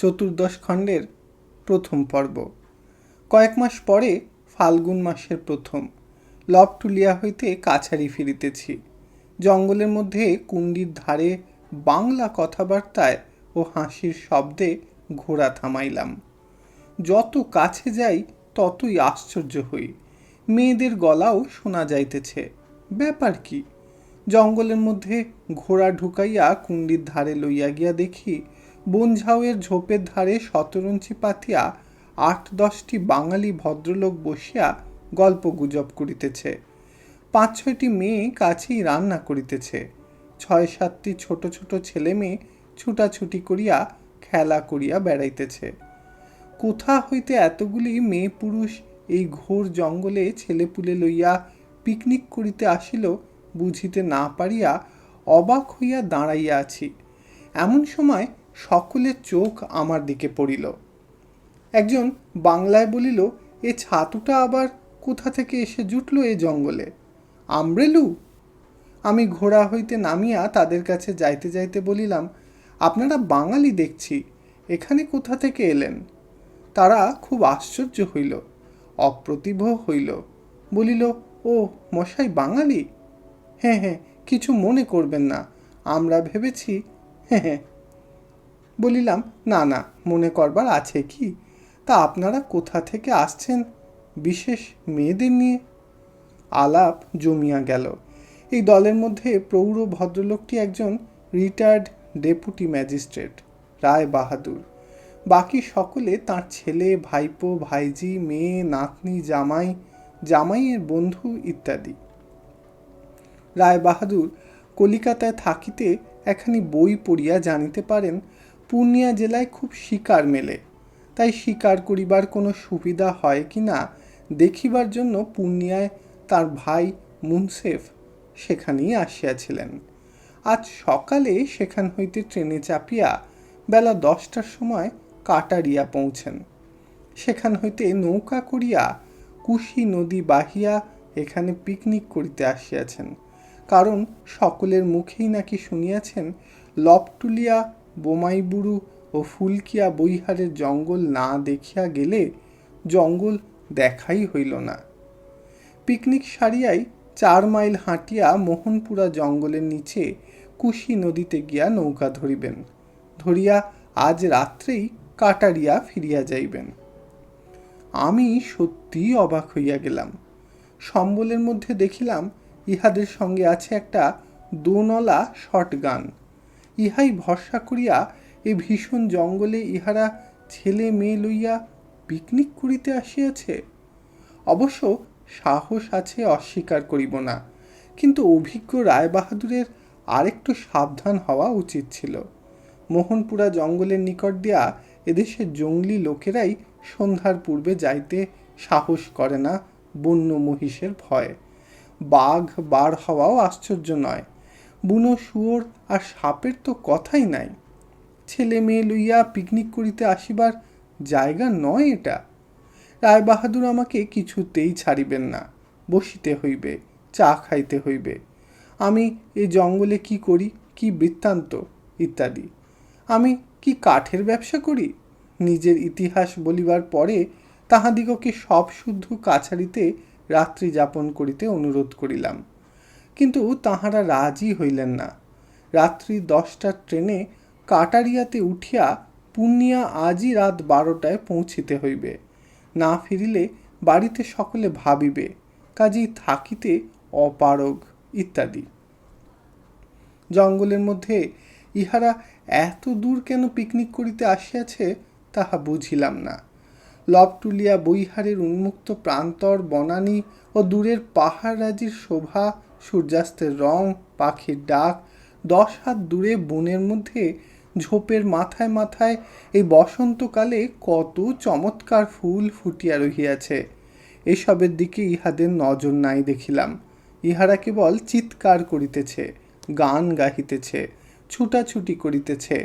চতুর্দশ খণ্ডের প্রথম পর্ব। কয়েক মাস পরে ফাল্গুন মাসের প্রথম। লবটুলিয়া হইতে কাছারি ফিরিতেছি। জঙ্গলের মধ্যে কুণ্ডির ধারে বাংলা কথাবার্তায় ও হাসির শব্দে ঘোড়া থামাইলাম। যত কাছে যাই ততই আশ্চর্য হই। মেয়েদের গলাও শোনা যাইতেছে। ব্যাপার কি? জঙ্গলের মধ্যে ঘোড়া ঢুকাইয়া কুণ্ডির ধারে লইয়া গিয়া দেখি বনঝাউয়ের ঝোপের ধারে শতরঞ্চি পাতিয়া আট দশটি বাঙালি ভদ্রলোক বসিয়া গল্প গুজব করিতেছে। পাঁচ ছয়টি মেয়ে কাছেই রান্না করিতেছে। ছয় সাতটি ছোট ছোট ছেলে মেয়ে ছুটাছুটি করিয়া খেলা করিয়া বেড়াইতেছে। কোথা হইতে এতগুলি মেয়ে পুরুষ এই ঘোর জঙ্গলে ছেলেপুলে লইয়া পিকনিক করিতে আসিল বুঝিতে না পারিয়া অবাক হইয়া দাঁড়াইয়া আছি। এমন সময় সকলের চোখ আমার দিকে পড়িল। একজন বাংলায় বলিল, এ ছাতুটা আবার কোথা থেকে এসে জুটল এ জঙ্গলে? আমরেলু? আমি ঘোড়া হইতে নামিয়া তাদের কাছে যাইতে যাইতে বলিলাম, আপনারা বাঙালি দেখছি, এখানে কোথা থেকে এলেন? তারা খুব আশ্চর্য হইল, অপ্রতিভ হইল, বলিল, ও মশাই বাঙালি? হ্যাঁ হ্যাঁ কিছু মনে করবেন না, আমরা ভেবেছি হ্যাঁ হ্যাঁ বলিলাম, না না, মনে করবার আছে কি? তা আপনারা কোথা থেকে আসছেন? বিশেষ মেয়েদের নিয়ে? আলাপ জমিয়া গেল। এই দলের মধ্যে প্রৌঢ় ভদ্রলোকটি একজন retired deputy magistrate Rai Bahadur. বাকি সকলে তার ছেলে, ভাইপো, ভাইজি, মেয়ে, নাতনি, জামাই, জামাইয়ের বন্ধু ইত্যাদি। রায় বাহাদুর কলিকাতায় থাকিতে একখানি বই পড়িয়া জানিতে পারেন পূর্ণিয়া জেলায় খুব শিকার মেলে। তাই শিকার করিবার কোনো সুবিধা হয় কি না দেখিবার জন্য পূর্ণিয়ায় তার ভাই মুনসেফ সেখানেই আসিয়াছিলেন। আজ সকালে সেখান হইতে ট্রেনে চাপিয়া বেলা দশটার সময় কাটারিয়া পৌঁছেন। সেখান হইতে নৌকা করিয়া কুশি নদী বাহিয়া এখানে পিকনিক করিতে আসিয়াছেন। কারণ সকলের মুখেই নাকি শুনিয়াছেন, লপটুলিয়া বোমাইবুড়ু ও ফুলকিয়া বৈহারের জঙ্গল না দেখিয়া গেলে জঙ্গল দেখাই হইল না। পিকনিক সারিয়াই চার মাইল হাঁটিয়া মোহনপুরা জঙ্গলের নিচে কুশি নদীতে গিয়া নৌকা ধরিবেন। ধরিয়া আজ রাত্রেই কাটারিয়া ফিরিয়া যাইবেন। আমি সত্যিই অবাক হইয়া গেলাম। সম্বলের মধ্যে দেখিলাম ইহাদের সঙ্গে আছে একটা দোনলা শর্ট গান ইহাই ভরসা করিয়া এ ভীষণ জঙ্গলে ইহারা ছেলে মেয়ে লইয়া পিকনিক করিতে আসিয়াছে। অবশ্য সাহস আছে অস্বীকার করিব না, কিন্তু অভিজ্ঞ রায়বাহাদুরের আরেকটু সাবধান হওয়া উচিত ছিল। মোহনপুরা জঙ্গলের নিকট দিয়া এদেশের জঙ্গলি লোকেরাই সন্ধ্যার পূর্বে যাইতে সাহস করে না বন্য মহিষের ভয়। বাঘ বার হওয়াও আশ্চর্য নয় বুনো শুয়োর আর সাপের তো কথাই নাই। ছেলে মেয়ে লইয়া পিকনিক করিতে আসিবার জায়গা নয় এটা। রায়বাহাদুর আমাকে কিছুতেই ছাড়িবেন না, বসিতে হইবে, চা খাইতে হইবে। আমি এ জঙ্গলে কি করি, কি বৃত্তান্ত, ইত্যাদি। আমি কি কাঠের ব্যবসা করি? নিজের ইতিহাস বলিবার পরে তাহাদিগকে সব শুদ্ধ কাছারিতে রাত্রি যাপন করিতে অনুরোধ করিলাম। কিন্তু তাহারা রাজি হইলেন না। রাত্রি দশটার ট্রেনে কাটারিয়াতে উঠিয়া পূর্ণিয়া আজই রাত বারোটায় পৌঁছিতে হইবে। না ফিরিলে বাড়িতে সকলে ভাবিবে, কাজেই থাকিতে অপারগ ইত্যাদি। জঙ্গলের মধ্যে ইহারা এত দূর কেন পিকনিক করিতে আসিয়াছে তাহা বুঝিলাম না। লবটুলিয়া বৈহারের উন্মুক্ত প্রান্তর, বনানী ও দূরের পাহাড় রাজির শোভা সূর্যাস্তের রং, পাখির ডাক, দশ হাত দূরে বনের মধ্যে ঝোপের মাথায় মাথায় এই বসন্তকালে কত চমৎকার ফুল ফুটিয়া রহিয়াছে। এসবের দিকে ইহাদের নজর নাই দেখিলাম। ইহারা কেবল চিৎকার করিতেছে, গান গাহিতেছে, ছুটাছুটি করিতেছে,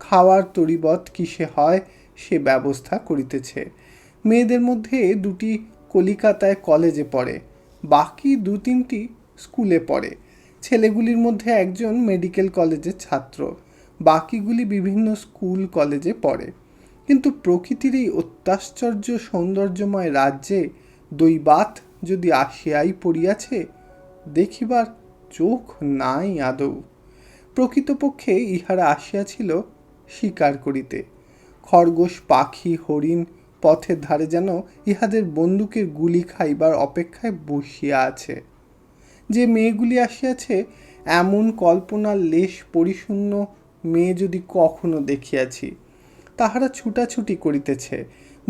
খাওয়ার তরিবত কিসে হয় সে ব্যবস্থা করিতেছে। মেয়েদের মধ্যে দুটি কলিকাতায় কলেজে পড়ে, বাকি দু তিনটি স্কুলে পড়ে। ছেলেগুলির মধ্যে একজন মেডিকেল কলেজের ছাত্র, বাকিগুলি বিভিন্ন স্কুল কলেজে পড়ে। কিন্তু প্রকৃতির এই অত্যাশ্চর্য সৌন্দর্যময় রাজ্যে দৈবাত যদি আসিয়াই পড়িয়াছে, দেখিবার চোখ নাই আদৌ। প্রকৃতপক্ষে ইহারা আসিয়াছিল শিকার করিতে। খরগোশ, পাখি, হরিণ পথের ধারে যেন ইহাদের বন্দুকের গুলি খাইবার অপেক্ষায় বসিয়া আছে। যে মেয়েগুলি আসিয়াছে, এমন কল্পনার লেশ পরিশূন্য মেয়ে যদি কখনো দেখিয়াছি, তাহারা ছুটাছুটি করিতেছে,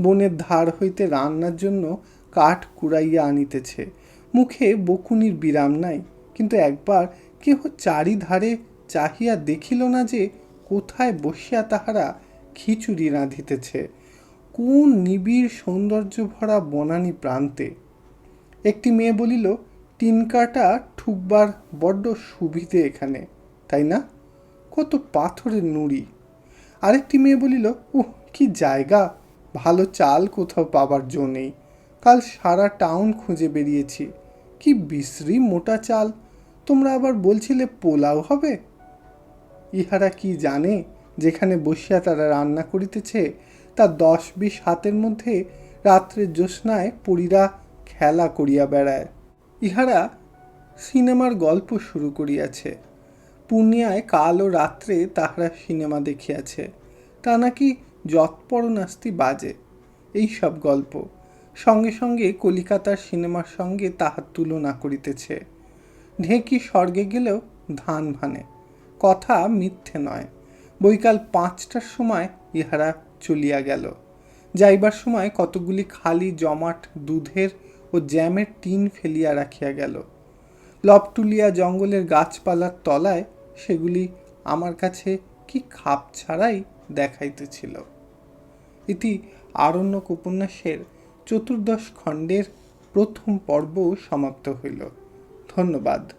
বনের ধার হইতে রান্নার জন্য কাঠ কুড়াইয়া আনিতেছে। মুখে বকুনির বিরাম নাই, কিন্তু একবার কেহ চারিধারে চাহিয়া দেখিল না যে কোথায় বসিয়া তাহারা খিচুড়ি রাঁধিতেছে। কোন নিবিড় সৌন্দর্য ভরা বনানী প্রান্তে। একটি মেয়ে বলিল তিন কাটা ঠুকবার বড্ড সুবিধে এখানে, তাই না? কত পাথরের নুড়ি। আরেকটি মেয়ে বলিল, উহ, কি জায়গা! ভালো চাল কোথাও পাবার জো নেই। কাল সারা টাউন খুঁজে বেরিয়েছি। কি বিশ্রী মোটা চাল। তোমরা আবার বলছিলে পোলাও হবে? ইহারা কি জানে? যেখানে বসিয়া তারা রান্না করিতেছে, তা দশ বিশ হাতের মধ্যে রাত্রে জ্যোৎস্নায় পরীরা খেলা করিয়া বেড়ায়। ইহারা সিনেমার গল্প শুরু করিয়াছে। পূর্ণিয়ায় কাল ও রাত্রে তাহারা সিনেমা দেখিয়াছে। তা নাকি যৎপরনাস্তি বাজে, এই সব গল্প। সঙ্গে সঙ্গে কলিকাতার সিনেমার সঙ্গে তাহার তুলনা করিতেছে। ঢেঁকি স্বর্গে গেলেও ধান ভানে, কথা মিথ্যে নয়। বৈকাল পাঁচটার সময় ইহারা চলিয়া গেল। যাইবার সময় কতগুলি খালি জমাট দুধের ও জ্যামের টিন ফেলিয়া রাখিয়া গেল। লপটুলিয়া জঙ্গলের গাছপালার তলায় সেগুলি আমার কাছে কি খাপ ছাড়াই দেখাইতেছিল। ইতি আরণ্যক উপন্যাসের চতুর্দশ খণ্ডের প্রথম পর্ব সমাপ্ত হইল। ধন্যবাদ।